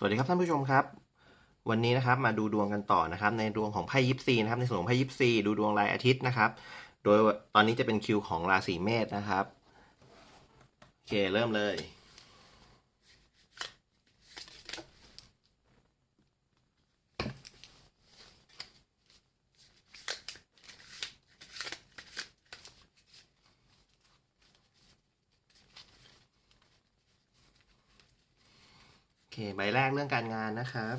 สวัสดีครับท่านผู้ชมครับ วันนี้นะครับมาดูดวงกันต่อนะครับ ในดวงของไพ่ยิปซีนะครับในส่วนของไพ่ยิปซีดูดวงรายอาทิตย์นะครับ โดยตอนนี้จะเป็นคิวของราศีเมษนะครับโอเคเริ่มเลย อเคใบแรกเรื่องการงานนะครับ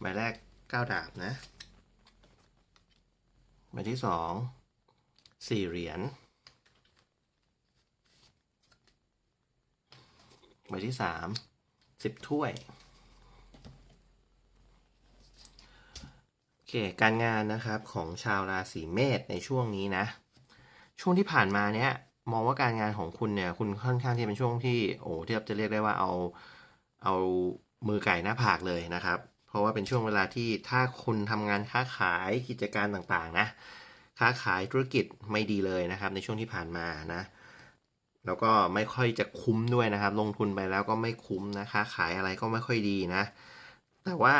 ใบแรกเก้าดาบนะ ใบที่สองสี่เหรียญ ใบที่สามสิบถ้วย โอเค การงานนะครับของชาวราศีเมษในช่วงนี้นะ ช่วงที่ผ่านมาเนี้ย มองว่าการงานของคุณเนี่ย คุณค่อนข้างที่เป็นช่วงที่ โอ้ที่จะเรียกได้ว่าเอาเอามือไก่หน้าผากเลยนะครับ เพราะว่าเป็นช่วงเวลาที่ถ้าคุณทำงานค้าขายกิจการต่างๆ นะ ค้าขายธุรกิจไม่ดีเลยนะครับ ในช่วงที่ผ่านมานะแล้วก็ไม่ค่อยจะคุ้มด้วยนะครับ ลงทุนไปแล้วก็ไม่คุ้มนะค้าขายอะไรก็ไม่ค่อยดีนะ แต่ว่า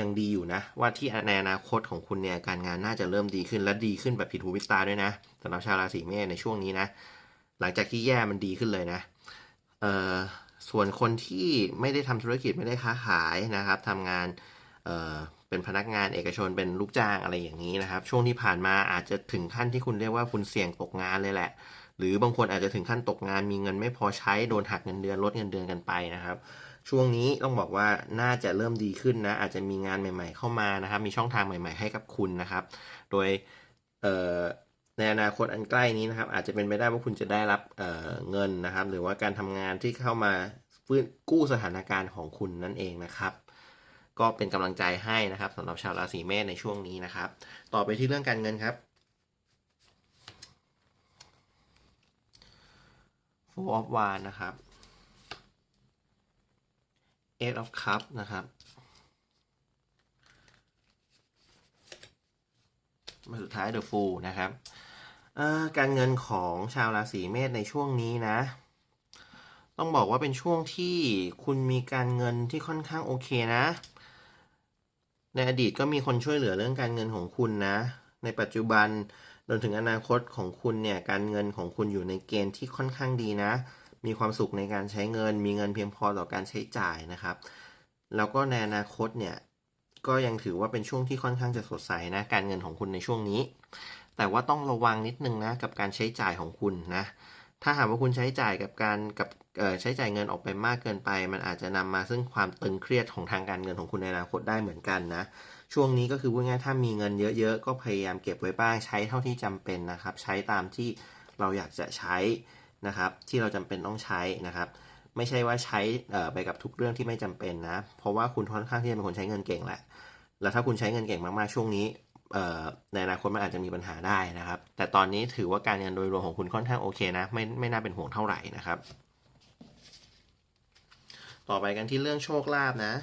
ยังดีอยู่นะ ว่าที่ในอนาคตของคุณเนี่ยการงานน่าจะเริ่มดีขึ้นและดีขึ้นแบบผิดหูผิดตาด้วยนะสำหรับชาวราศีเมษในช่วงนี้นะ ลังจากที่แย่มันดีขึ้นเลยนะเอ่อส่วนคนที่ไม่ได้ทำธุรกิจไม่ได้ค้าขายนะครับทำงานเอ่อเป็นพนักงานเอกชนเป็นลูกจ้างอะไรอย่างนี้นะครับ ช่วงที่ผ่านมาอาจจะถึงขั้นที่คุณเรียกว่าคุณเสี่ยงตกงานเลยแหละ หรือบางคนอาจจะถึงขั้นตกงานมีเงินไม่พอใช้โดนหักเงินเดือนลดเงินเดือนกันไปนะครับ ช่วงนี้ต้องบอกว่าน่าจะเริ่มดีขึ้นนะอาจจะมีงานใหม่ ๆ เข้ามานะครับ มีช่องทางใหม่ ๆ ให้กับคุณนะครับ โดยเอ่อ ในอนาคตอันใกล้นี้นะครับ อาจจะเป็นไปได้ว่าคุณจะได้รับเเงินนะครับ หรือว่าการทำงานที่เข้ามาฟื้นกู้สถานการณ์ของคุณนั่นเองนะครับ ก็เป็นกำลังใจให้นะครับสำหรับชาวราศีเมษในช่วงนี้นะครับ ต่อไปที่เรื่องการเงินครับ Four of Wands นะครับ Eight of Cups นะครับมาสุดท้าย The Fool นะครับ การเงินของชาวราศีเมษในช่วงนี้นะ ต้องบอกว่าเป็นช่วงที่คุณมีการเงินที่ค่อนข้างโอเคนะ ในอดีตก็มีคนช่วยเหลือเรื่องการเงินของคุณนะ ในปัจจุบันจนถึงอนาคตของคุณเนี่ยการเงินของคุณอยู่ในเกณฑ์ที่ค่อนข้างดีนะ มีความสุขในการใช้เงิน มีเงินเพียงพอต่อการใช้จ่ายนะครับ แล้วก็ในอนาคตเนี่ยก็ยังถือว่าเป็นช่วงที่ค่อนข้างจะสดใสนะ การเงินของคุณในช่วงนี้ แต่ว่าต้องระวังนิดนึงนะกับการใช้จ่ายของคุณนะ ถ้าหากว่าคุณใช้จ่ายกับการกับใช้จ่ายเงินออกไปมากเกินไป มันอาจจะนำมาซึ่งความตึงเครียดของทางการเงินของคุณในอนาคตได้เหมือนกันนะ ช่วงนี้ก็คือพูดง่ายถ้ามีเงินเยอะๆ ก็พยายามเก็บไว้บ้างใช้เท่าที่จำเป็นนะครับ ใช้ตามที่เราอยากจะใช้นะครับ ที่เราจำเป็นต้องใช้นะครับ ไม่ใช่ว่าใช้ไปกับทุกเรื่องที่ไม่จำเป็นนะ เพราะว่าคุณค่อนข้างที่จะเป็นคนใช้เงินเก่งแหละแล้วถ้าคุณใช้เงินเก่งมากๆช่วงนี้ ในอนาคตมันอาจจะมีปัญหาได้นะครับ แต่ตอนนี้ถือว่าการเงินโดยรวมของคุณค่อนข้างโอเคนะ ไม่ไม่น่าเป็นห่วงเท่าไหร่นะครับ ต่อไปกันที่เรื่องโชคลาภนะ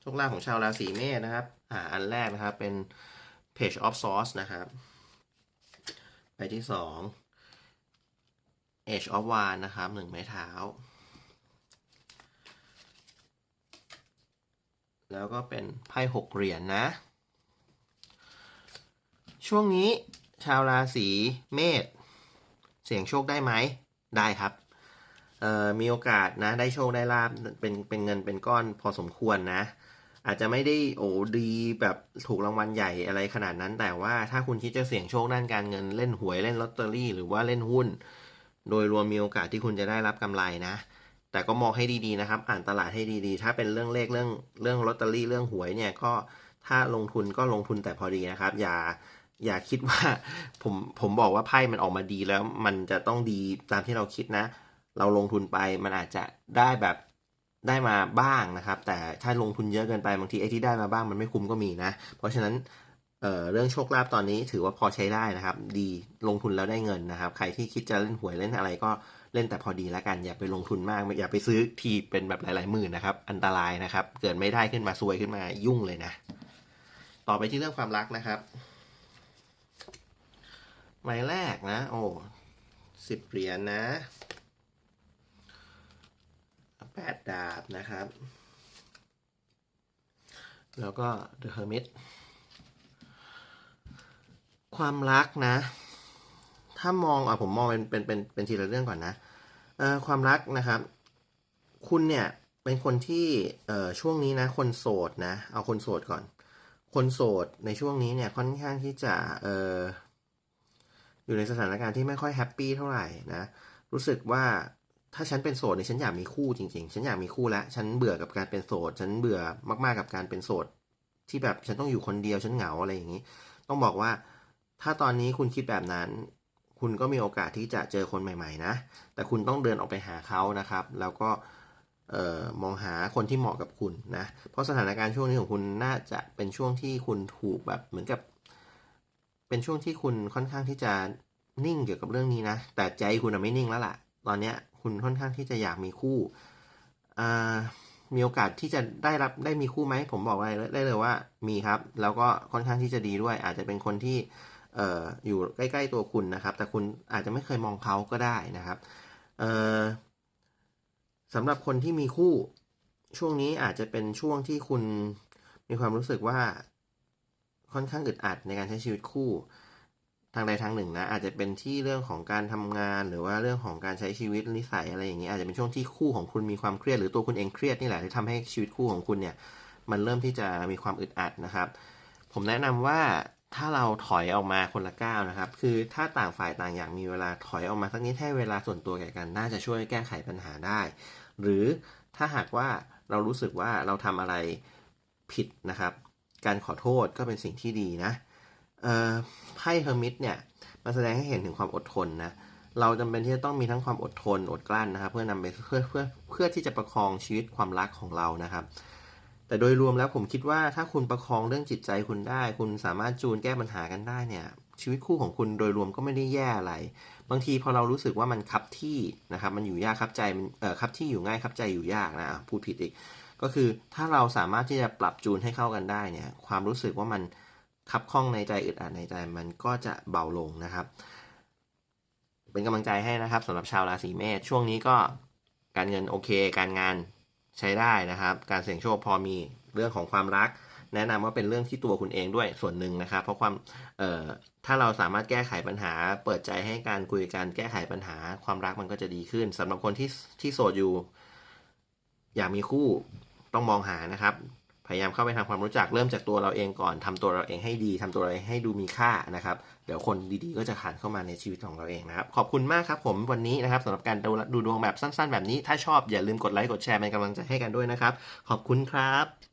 โชคลาภของชาวราศีเมษนะครับ อ่า อันแรกนะครับเป็น page of swords นะครับ ไปที่สอง age of wands นะครับหนึ่งไม้เท้า แล้วก็เป็นไพ่หกเหรียญนะ ช่วงนี้ชาวราศีเมษเสี่ยงโชคได้ไหมได้ครับมีโอกาสนะได้โชคได้ลาบเป็นเป็นเงินเป็นก้อนพอสมควรนะ อาจจะไม่ได้โอ้ดีแบบถูกรางวัลใหญ่อะไรขนาดนั้น แต่ว่าถ้าคุณคิดจะเสี่ยงโชคด้านการเงินเล่นหวยเล่นลอตเตอรี่ หรือว่าเล่นหุ้น โดยรวมมีโอกาสที่คุณจะได้รับกำไรนะ แต่ก็มองให้ดีๆนะครับ อ่านตลาดให้ดีๆ ถ้าเป็นเรื่องเลขเรื่องเรื่องลอตเตอรี่เรื่องหวยเนี่ยก็ถ้าลงทุนก็ลงทุนแต่พอดีนะครับ อย่า อย่าคิดว่าผมผมบอกว่าไพ่มันออกมาดีแล้ว มันจะต้องดีตามที่เราคิดนะ เราลงทุนไปมันอาจจะได้แบบได้มาบ้างนะครับ แต่ถ้าลงทุนเยอะเกินไปบางทีไอ้ที่ได้มาบ้างมันไม่คุ้มก็มีนะ เพราะฉะนั้นเเรื่องโชคลาภตอนนี้ถือว่าพอใช้ได้นะครับ ดีลงทุนแล้วได้เงินนะครับ ใครที่คิดจะเล่นหวยเล่นอะไรก็เล่นแต่พอดีแล้วกัน อย่าไปลงทุนมากอย่าไปซื้อทีเป็นแบบหลาย ๆ หมื่นนะครับ อันตรายนะครับ เกิดไม่ได้ขึ้นมาซวยขึ้นมายุ่งเลยนะ ต่อไปที่เรื่องความรักนะครับ หมายแรกนะ โอ้สิบเหรียญนะแปดดาบนะครับ แล้วก็ The Hermit ความรักนะ ถ้ามองอะผมมองเป็นเป็นเป็นเป็นทีละเรื่องก่อนนะเอ่อความรักนะครับ คุณเนี่ยเป็นคนที่เอ่อช่วงนี้นะ คนโสดนะ เอาคนโสดก่อน คนโสดในช่วงนี้เนี่ยค่อนข้างที่จะเอ่อ อยู่ในสถานการณ์ที่ไม่ค่อยแฮปปี้เท่าไหร่นะ รู้สึกว่าถ้าฉันเป็นโสดเนี่ยฉันอยากมีคู่จริง ๆ ฉันอยากมีคู่แล้วฉันเบื่อกับการเป็นโสด ฉันเบื่อมากๆกับการเป็นโสด ที่แบบฉันต้องอยู่คนเดียวฉันเหงาอะไรอย่างนี้ ต้องบอกว่าถ้าตอนนี้คุณคิดแบบนั้น คุณก็มีโอกาสที่จะเจอคนใหม่ ๆ นะ แต่คุณต้องเดินออกไปหาเขานะครับ แล้วก็ออมองหาคนที่เหมาะกับคุณนะ เพราะสถานการณ์ช่วงนี้ของคุณน่าจะเป็นช่วงที่คุณถูกแบบเหมือนกับ เป็นช่วงที่คุณค่อนข้างที่จะนิ่งเกี่ยวกับเรื่องนี้นะ แต่ใจคุณอะไม่นิ่งแล้วล่ะ ตอนเนี้ยคุณค่อนข้างที่จะอยากมีคู่มีโอกาสที่จะได้รับได้มีคู่ไหม ผมบอกได้ได้เลยว่ามีครับ แล้วก็ค่อนข้างที่จะดีด้วย อาจจะเป็นคนที่เอออยู่ใกล้ๆตัวคุณนะครับ แต่คุณอาจจะไม่เคยมองเขาก็ได้นะครับเออสำหรับคนที่มีคู่ช่วงนี้อาจจะเป็นช่วงที่คุณมีความรู้สึกว่า ค่อนข้างอึดอัดในการใช้ชีวิตคู่ ทางใดทางหนึ่งนะ อาจจะเป็นที่เรื่องของการทำงาน หรือว่าเรื่องของการใช้ชีวิตนิสัยอะไรอย่างนี้อาจจะเป็นช่วงที่คู่ของคุณมีความเครียดหรือตัวคุณเองเครียดนี่แหละที่ทำให้ชีวิตคู่ของคุณเนี่ย มันเริ่มที่จะมีความอึดอัดนะครับ ผมแนะนำว่าถ้าเราถอยออกมาคนละก้าวนะครับ คือถ้าต่างฝ่ายต่างอย่ากมีเวลาถอยออกมาสักนิดให้เวลาส่วนตัวแก่กันน่าจะช่วยแก้ไขปัญหาได้ หรือถ้าหากว่าเรารู้สึกว่าเราทำอะไรผิดนะครับ การขอโทษก็เป็นสิ่งที่ดีนะไพ่เฮอร์มิตเนี่ยมันแสดงให้เห็นถึงความอดทนนะเราจำเป็นที่จะต้องมีทั้งความอดทนอดกลั้นนะครับ เพื่อนำไปเพื่อเพื่อเพื่อที่จะประคองชีวิตความรักของเรานะครับ แต่โดยรวมแล้วผมคิดว่าถ้าคุณประคองเรื่องจิตใจคุณได้ คุณสามารถจูนแก้ปัญหากันได้เนี่ยชีวิตคู่ของคุณโดยรวมก็ไม่ได้แย่อะไร บางทีพอเรารู้สึกว่ามันคับที่นะครับ มันอยู่ยากคับใจมันเอ่อคับที่อยู่ง่ายคับใจอยู่ยากนะพูดผิดอีก ก็คือถ้าเราสามารถที่จะปรับจูนให้เข้ากันได้เนี่ยความรู้สึกว่ามันคับข้องในใจอึดอัดในใจมันก็จะเบาลงนะครับ เป็นกำลังใจให้นะครับสำหรับชาวราศีเมษช่วงนี้ก็การเงินโอเค การงานใช้ได้นะครับ การเสี่ยงโชคพอมีเรื่องของความรัก แนะนำว่าเป็นเรื่องที่ตัวคุณเองด้วยส่วนหนึ่งนะครับ เพราะความเอ่อถ้าเราสามารถแก้ไขปัญหา เปิดใจให้การคุยกันแก้ไขปัญหาความรักมันก็จะดีขึ้นสำหรับคนที่ที่โสดอยู่ อยากมีคู่ ต้องมองหานะครับ พยายามเข้าไปทำความรู้จักเริ่มจากตัวเราเองก่อนทำตัวเราเองให้ดีทำตัวเราเองให้ดูมีค่านะครับ เดี๋ยวคนดีๆก็จะขานเข้ามาในชีวิตของเราเองนะครับ ขอบคุณมากครับผมวันนี้นะครับสำหรับการดูดวงแบบสั้น ๆ แบบนี้ถ้าชอบอย่าลืมกดไลค์กดแชร์เป็นกำลังใจให้กันด้วยนะครับ ขอบคุณครับ